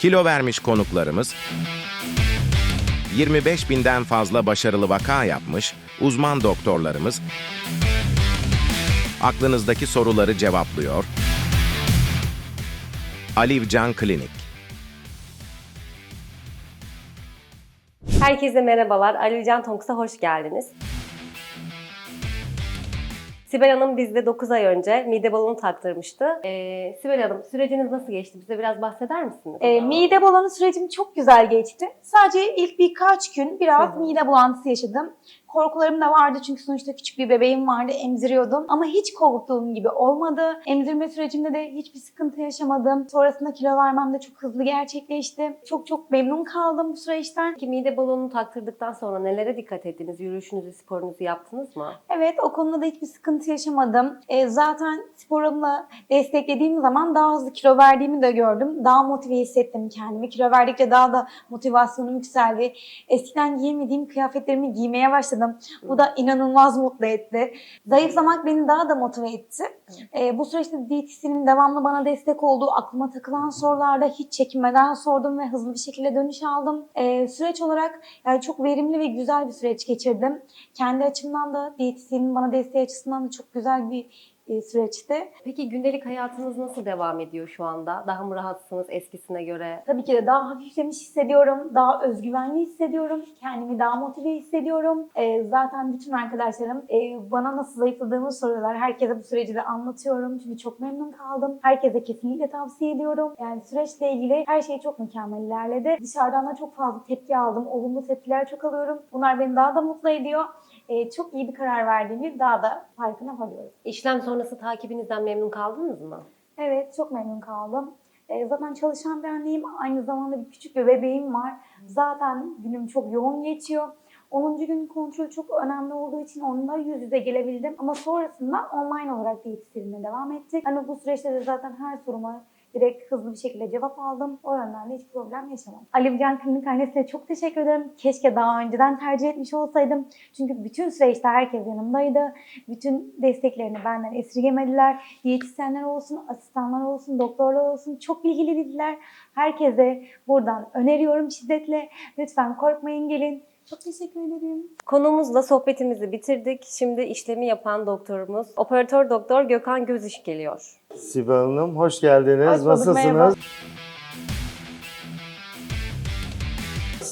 Kilo vermiş konuklarımız 25 binden fazla başarılı vaka yapmış uzman doktorlarımız aklınızdaki soruları cevaplıyor. Aliv Can Klinik Herkese merhabalar. Alican Tonks'a hoş geldiniz. Sibel Hanım bizde 9 ay önce mide balonu taktırmıştı. Ee, Sibel Hanım süreciniz nasıl geçti? Bize biraz bahseder misiniz? E, mide bulanı sürecim çok güzel geçti. Sadece ilk birkaç gün biraz Hı hı. mide bulantısı yaşadım. Korkularım da vardı çünkü sonuçta küçük bir bebeğim vardı, emziriyordum. Ama hiç korktuğum gibi olmadı. Emzirme sürecimde de hiçbir sıkıntı yaşamadım. Sonrasında kilo vermem de çok hızlı gerçekleşti. Çok çok memnun kaldım bu süreçten. Peki mide balonunu taktırdıktan sonra nelere dikkat ettiniz? Yürüyüşünüzü, sporunuzu yaptınız mı? Evet o konuda da hiçbir sıkıntı yaşamadım. E, zaten sporumla desteklediğim zaman daha hızlı kilo verdiğimi de gördüm. Daha motive hissettim kendimi. Kilo verdikçe daha da motivasyonum yükseldi. Eskiden giyemediğim kıyafetlerimi giymeye başladım. Bu da inanılmaz mutlu etti. Zayıflamak beni daha da motive etti. E, bu süreçte diyetisyenim devamlı bana destek oldu. Aklıma takılan sorularda hiç çekinmeden sordum ve hızlı bir şekilde dönüş aldım. E, süreç olarak yani çok verimli ve güzel bir süreç geçirdim. Kendi açımdan da diyetisyenin bana desteği açısından da çok güzel bir e, süreçti. Peki gündelik hayatınız nasıl devam ediyor şu anda? Daha mı rahatsınız eskisine göre? Tabii ki de daha hafiflemiş hissediyorum, daha özgüvenli hissediyorum, kendimi daha motive hissediyorum. Ee, zaten bütün arkadaşlarım e, bana nasıl zayıfladığımı soruyorlar. Herkese bu süreci de anlatıyorum çünkü çok memnun kaldım. Herkese kesinlikle tavsiye ediyorum. Yani süreçle ilgili her şey çok mükemmel ilerledi. Dışarıdan da çok fazla tepki aldım. Olumlu tepkiler çok alıyorum. Bunlar beni daha da mutlu ediyor. Ee, çok iyi bir karar verdiğimi daha da farkına varıyorum. İşlem sonrası takibinizden memnun kaldınız mı? Evet, çok memnun kaldım. Ee, zaten çalışan bir anneyim. Aynı zamanda bir küçük bir bebeğim var. Zaten günüm çok yoğun geçiyor. 10. gün kontrol çok önemli olduğu için onunla yüz yüze gelebildim. Ama sonrasında online olarak diyetisyenime devam ettik. Hani bu süreçte de zaten her soruma direkt hızlı bir şekilde cevap aldım. O yönden de hiç problem yaşamadım. Ali Can Klinik ailesine çok teşekkür ederim. Keşke daha önceden tercih etmiş olsaydım. Çünkü bütün süreçte herkes yanımdaydı. Bütün desteklerini benden esirgemediler. Diyetisyenler olsun, asistanlar olsun, doktorlar olsun çok bilgiliydiler. Herkese buradan öneriyorum şiddetle. Lütfen korkmayın gelin. Çok teşekkür ederim. Konuğumuzla sohbetimizi bitirdik. Şimdi işlemi yapan doktorumuz, operatör doktor Gökhan Göziş geliyor. Sibel Hanım hoş geldiniz. Hoş bulduk, Nasılsınız? merhaba.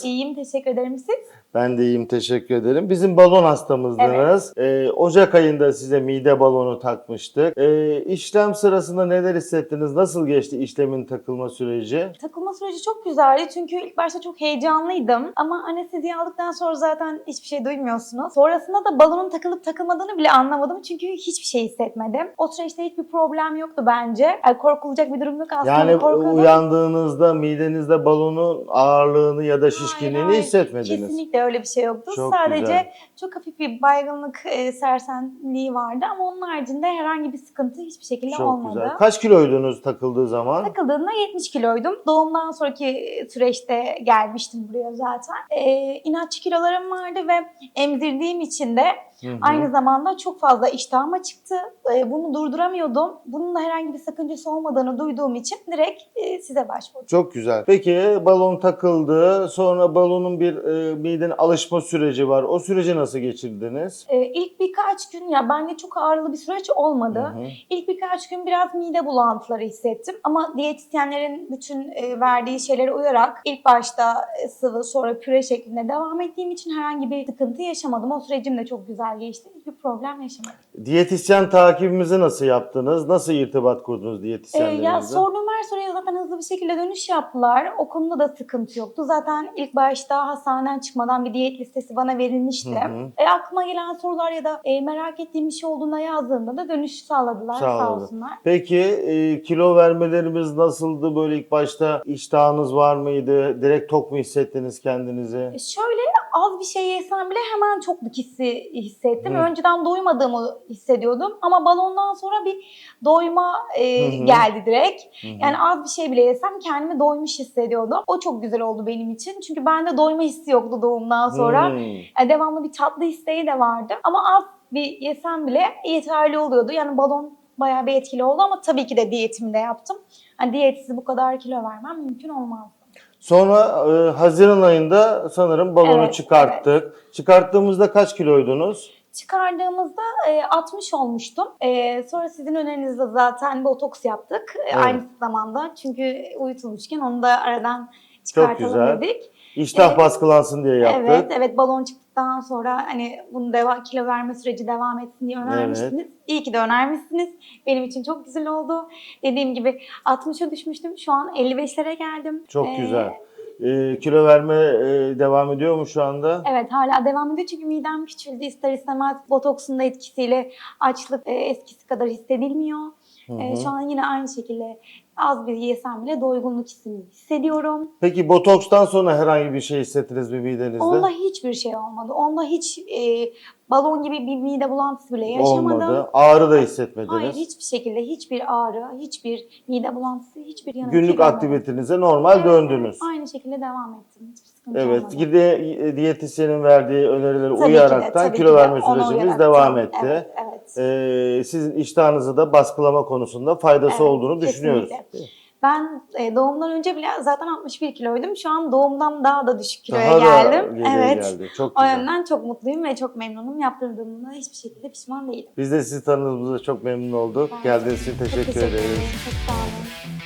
İyiyim, teşekkür ederim siz. Ben de iyiyim teşekkür ederim. Bizim balon hastamızdınız. Ee, Ocak ayında size mide balonu takmıştık. Ee, işlem sırasında neler hissettiniz? Nasıl geçti işlemin takılma süreci? Takılma süreci çok güzeldi çünkü ilk başta çok heyecanlıydım. Ama anesteziyi aldıktan sonra zaten hiçbir şey duymuyorsunuz. Sonrasında da balonun takılıp takılmadığını bile anlamadım çünkü hiçbir şey hissetmedim. O süreçte hiçbir problem yoktu bence. Yani korkulacak bir durum yok aslında. Yani korkuyordum. uyandığınızda midenizde balonun ağırlığını ya da şişkinliğini Hayır, hayır. hissetmediniz. Kesinlikle öyle bir şey yoktu. Çok Sadece güzel. çok hafif bir baygınlık, e, sersenliği vardı ama onun haricinde herhangi bir sıkıntı hiçbir şekilde Çok olmadı. güzel. Kaç kiloydunuz takıldığı zaman? Takıldığımda 70 kiloydum. Doğumdan sonraki süreçte gelmiştim buraya zaten. Ee, inatçı kilolarım vardı ve emzirdiğim için de Hı hı. aynı zamanda çok fazla iştahıma çıktı. Ee, bunu durduramıyordum. Bunun da herhangi bir sakıncası olmadığını duyduğum için direkt e, size başvurdum. Çok güzel. Peki balon takıldı. Sonra balonun bir e, midenin alışma süreci var. O süreci nasıl geçirdiniz? Ee, ilk birkaç gün ya bende çok ağrılı bir süreç olmadı. Hı hı. İlk birkaç gün biraz mide bulantıları hissettim. Ama diyetisyenlerin bütün e, verdiği şeylere uyarak ilk başta e, sıvı sonra püre şeklinde devam ettiğim için herhangi bir sıkıntı yaşamadım. O sürecim de çok güzel geçti. Hiçbir problem yaşamadım. Diyetisyen takibimizi nasıl yaptınız? Nasıl irtibat kurdunuz Ee, diyetisyenlerimizle? ya sorduğum her soruya zaten hızlı bir şekilde dönüş yaptılar. O konuda da sıkıntı yoktu. Zaten ilk başta hastaneden çıkmadan bir diyet listesi bana verilmişti. Hı hı. E, aklıma gelen sorular ya da e, merak ettiğim bir şey olduğunda yazdığımda da dönüş sağladılar sağ Sağladı. olsunlar. Peki e, kilo vermelerimiz nasıldı? Böyle ilk başta iştahınız var mıydı? Direkt tok mu hissettiniz kendinizi? E, Şöyle az bir şey yesem bile hemen çokluk hissi hissettim. Hı. Önceden doymadığımı hissediyordum ama balondan sonra bir doyma e, Hı hı. geldi direkt. Hı hı. Yani az bir şey bile yesem kendimi doymuş hissediyordum. O çok güzel oldu benim için. Çünkü bende doyma hissi yoktu doğumdan sonra. Hmm. Yani devamlı bir tatlı isteği de vardı. Ama az bir yesem bile yeterli oluyordu. Yani balon bayağı bir etkili oldu ama tabii ki de diyetimi de yaptım. hani diyetsiz bu kadar kilo vermem mümkün olmaz. Sonra e, Haziran ayında sanırım balonu Evet, çıkarttık. Çıkarttığımızda kaç kiloydunuz? Çıkardığımızda e, 60 olmuştum. E, sonra sizin önerinizde zaten botoks yaptık e, Evet. aynı zamanda. Çünkü uyutulmuşken onu da aradan çıkartalım güzel. dedik. İştah Evet. baskılansın diye yaptık. Evet, evet balon çıktıktan sonra hani bunu deva, kilo verme süreci devam etsin diye önermiştiniz. İyi ki de önermişsiniz. Benim için çok güzel oldu. Dediğim gibi 60'a düşmüştüm. Şu an 55'lere geldim. Çok Ee, güzel. E, kilo verme e, devam ediyor mu şu anda? Evet hala devam ediyor çünkü midem küçüldü. İster istemez botoksun da etkisiyle açlık e, eskisi kadar hissedilmiyor. Hı E, hı. şu an yine aynı şekilde az bir yesem bile doygunluk hissini hissediyorum. Peki botokstan sonra herhangi bir şey hissettiniz mi midenizde? Onda hiçbir şey olmadı. Onda hiç e, balon gibi bir mide bulantısı bile yaşamadım. Olmadı. Ağrı da hissetmediniz. Hayır hiçbir şekilde hiçbir ağrı, hiçbir mide bulantısı, hiçbir yanık Günlük şey olmadı. aktivitenize normal döndünüz. Aynı şekilde devam ettim. Hiçbir sıkıntı Evet, olmadı. gide, diyetisyenin verdiği önerileri Tabii de, uyaraktan tabii kilo ki de. verme sürecimiz devam etti. Evet, evet. Ee, sizin iştahınızı da baskılama konusunda faydası Evet, olduğunu düşünüyoruz. kesinlikle. Ben e, doğumdan önce bile zaten 61 kiloydum. Şu an doğumdan daha da düşük kiloya Daha da geldim. geriye evet. geldi. Çok O güzel. yönden çok mutluyum ve çok memnunum. Yaptırdığımda hiçbir şekilde pişman değilim. Biz de sizi tanıdığımızda çok memnun olduk. Ben- Geldiğiniz için Çok teşekkür, ederiz. Çok sağ olun.